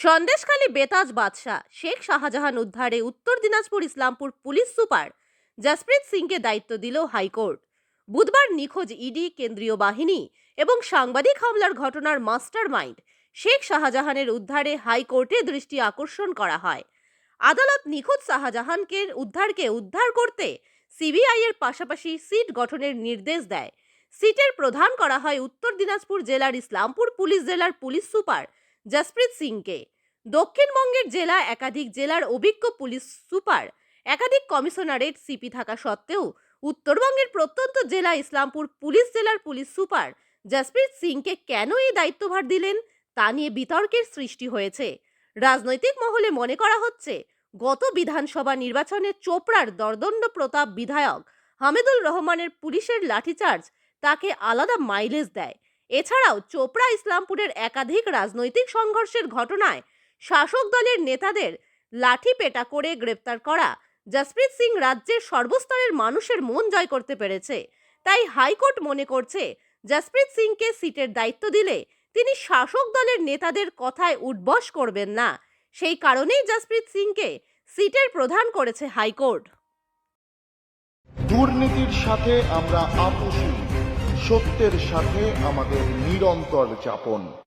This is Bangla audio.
সন্দেশখালী বেতাজ বাদশাহ, শেখ শাহজাহান উদ্ধারে উত্তর দিনাজপুর ইসলামপুর পুলিশ সুপার জসপ্রীত সিংকে দায়িত্ব দিল হাইকোর্ট। বুধবার নিখোঁজ ইডি, কেন্দ্রীয় বাহিনী এবং সাংবাদিক হামলার ঘটনার মাস্টার মাইন্ড শেখ শাহজাহানের উদ্ধারে হাইকোর্টে দৃষ্টি আকর্ষণ করা হয়। আদালত নিখোঁজ শাহজাহানকে উদ্ধারকে উদ্ধার করতে সিবিআই এর পাশাপাশি সিট গঠনের নির্দেশ দেয়। সিটের প্রধান করা হয় উত্তর দিনাজপুর জেলার ইসলামপুর পুলিশ জেলার পুলিশ সুপার জসপ্রীত সিংকে। দক্ষিণবঙ্গের জেলা, একাধিক জেলার অভিজ্ঞ পুলিশ সুপার, একাধিক কমিশনারেট সিপি থাকা সত্ত্বেও উত্তরবঙ্গের প্রত্যন্ত জেলা ইসলামপুর পুলিশ জেলার পুলিশ সুপার জসপ্রীত সিংকে কেন এই দায়িত্বভার দিলেন তা নিয়ে বিতর্কের সৃষ্টি হয়েছে। রাজনৈতিক মহলে মনে করা হচ্ছে, গত বিধানসভা নির্বাচনে চোপড়ার দর্দণ্ড প্রতাপ বিধায়ক হামিদুল রহমানের পুলিশের লাঠিচার্জ তাকে আলাদা মাইলেজ দেয়। এছাড়াও চোপড়া ইসলামপুরের একাধিক রাজনৈতিক সংঘর্ষের ঘটনায় শাসক দলের নেতাদের লাঠি পেটা করে গ্রেপ্তার করা জসপ্রীত সিং রাজ্যের সর্বস্তরের মানুষের মন জয় করতে পেরেছে। তাই হাইকোর্ট মনে করছে, জসপ্রীত সিংকে সিটের দায়িত্ব দিলে তিনি শাসক দলের নেতাদের কথায় উঠবস করবেন না। সেই কারণেই জসপ্রীত সিংকে সিটের প্রধান করেছে হাইকোর্ট। দুর্নীতির সাথে আমরা আপোষী সত্যের সাথে আমাদের নিরন্তর যাপন।